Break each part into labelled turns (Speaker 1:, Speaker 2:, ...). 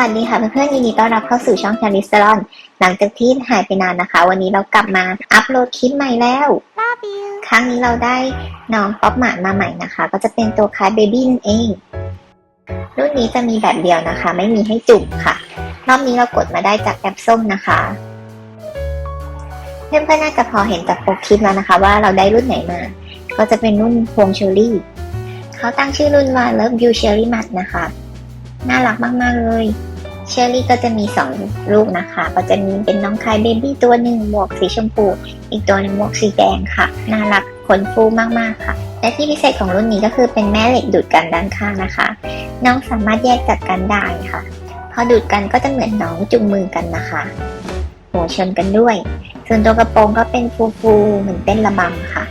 Speaker 1: วัสดีค่ะเพื่อนๆยินดีต้อนรับเข้าสู่ช่องชาลิสลอนหลังจากที่หายไปนานนะคะ วันนี้เรากลับมาอัปโหลดคลิปใหม่แล้ว ครั้งนี้เราได้น้องป๊อปหมามาใหม่นะคะ ก็จะเป็นตัวคล้ายเบบี้นั่นเอง รุ่นนี้จะมีแบบเดียวนะคะ ไม่มีให้จุ่มค่ะ รอบนี้เรากดมาได้จากแอปส้มนะคะ เพื่อนๆน่าจะพอเห็นจากโปรคลิปแล้วนะคะ ว่าเราได้รุ่นไหนมา ก็จะเป็นรุ่นพวงเชอรี่เขาตั้งชื่อรุ่นว่า Love You Cherry Mat นะคะ น่ารักมาก ๆ เลยเชอรี่ก็จะมีสองลูกนะคะ ก็จะมีเป็นน้องคายเบบี้ตัวหนึ่งหมวกสีชมพู อีกตัวหนึ่งหมวกสีแดงค่ะ น่ารักขนฟูมาก ๆ ค่ะ และที่พิเศษของรุ่นนี้ก็คือเป็นแม่เหล็กดูดกันด้านข้างนะคะ น้องสามารถแยกจากกันได้ค่ะ พอดูดกันก็จะเหมือนน้องจุงมือกันนะคะ หัวชนกันด้วย ส่วนตัวกระโปรงก็เป็นฟูๆเหมือนเต้นระบำค่ะ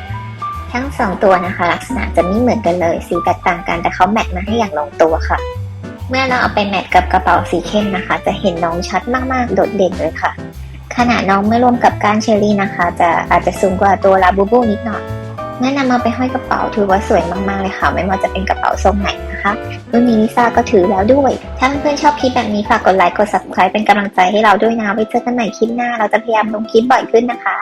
Speaker 1: ทั้งสองตัวนะคะ ลักษณะจะไม่เหมือนกันเลย สีแตกต่างกันแต่เขาแมทมาให้อย่างลงตัวค่ะ เมื่อเราเอาไปแมทกับกระเป๋าสีเข้มนะคะ จะเห็นน้องชัดมากๆ โดดเด่นเลยค่ะ ขนาดน้องไม่รวมกับก้านเชอรี่นะคะ จะอาจจะสูงกว่าตัวลาบูบูนิดหน่อยเมื่อนำมาไปห้อยกระเป๋าถือว่าสวยมากๆเลยค่ะ ไม่ว่าจะเป็นกระเป๋าทรงไหนนะคะรุ่นนี้ลิซ่าก็ถือแล้วด้วย ถ้าเพื่อนๆชอบคลิปแบบนี้ฝากกดไลค์กด subscribe เป็นกำลังใจให้เราด้วยนะไว้เจอกันใหม่คลิปหน้า เราจะพยายามลงคลิปบ่อยขึ้นนะคะ